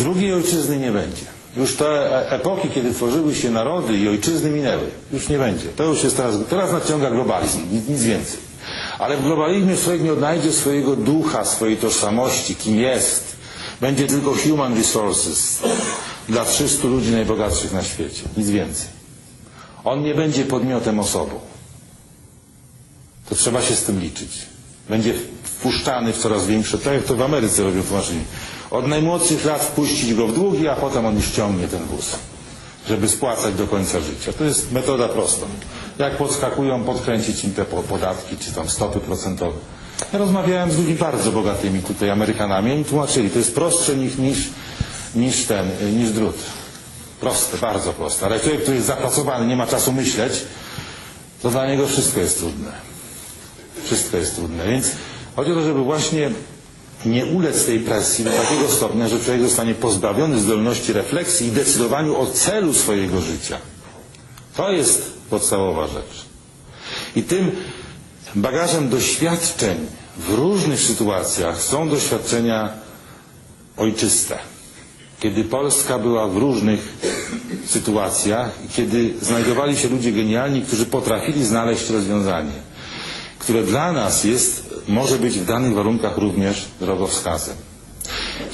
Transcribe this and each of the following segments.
Drugiej ojczyzny nie będzie. Już te e- epoki, kiedy tworzyły się narody i ojczyzny minęły. Już nie będzie. To już jest teraz, teraz nadciąga globalizm, nic, nic więcej. Ale w globalizmie człowiek nie odnajdzie swojego ducha, swojej tożsamości, kim jest. Będzie tylko human resources dla 300 ludzi najbogatszych na świecie. Nic więcej. On nie będzie podmiotem osobą. To trzeba się z tym liczyć. Będzie wpuszczany w coraz większe, tak jak to w Ameryce robią tłumaczeni. Od najmłodszych lat wpuścić go w długi, a potem on już ciągnie ten wóz, żeby spłacać do końca życia. To jest metoda prosta. Jak podskakują, podkręcić im te po- podatki, czy tam stopy procentowe. Ja rozmawiałem z ludźmi bardzo bogatymi tutaj, Amerykanami, oni tłumaczyli, to jest prostsze niż, niż, niż ten, y, niż drut. Proste, bardzo proste. Ale człowiek, który jest zapracowany, nie ma czasu myśleć, to dla niego wszystko jest trudne. Wszystko jest trudne. Więc chodzi o to, żeby właśnie nie ulec tej presji do takiego stopnia, że człowiek zostanie pozbawiony zdolności refleksji i decydowaniu o celu swojego życia. To jest podstawowa rzecz. I tym bagażem doświadczeń w różnych sytuacjach są doświadczenia ojczyste. Kiedy Polska była w różnych sytuacjach kiedy znajdowali się ludzie genialni, którzy potrafili znaleźć rozwiązanie, które dla nas jest, może być w danych warunkach również drogowskazem.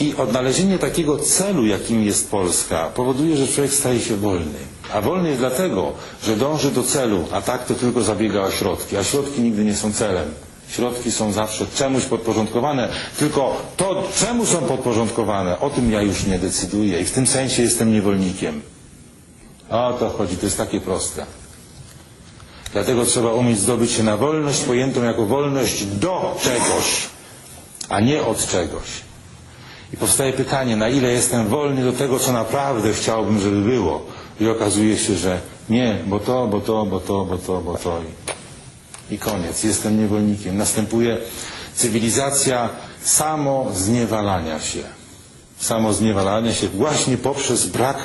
I odnalezienie takiego celu, jakim jest Polska, powoduje, że człowiek staje się wolny. A wolny jest dlatego, że dąży do celu, a tak to tylko zabiega o środki. A środki nigdy nie są celem. Środki są zawsze czemuś podporządkowane, tylko to, czemu są podporządkowane, o tym ja już nie decyduję i w tym sensie jestem niewolnikiem. O to chodzi, to jest takie proste. Dlatego trzeba umieć zdobyć się na wolność pojętą jako wolność do czegoś, a nie od czegoś. I powstaje pytanie, na ile jestem wolny do tego, co naprawdę chciałbym, żeby było. I okazuje się, że nie, bo to, bo to, bo to, bo to, bo to. I, koniec. Jestem niewolnikiem. Następuje cywilizacja samozniewalania się. Samozniewalania się właśnie poprzez brak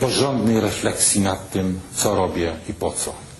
porządnej refleksji nad tym, co robię i po co.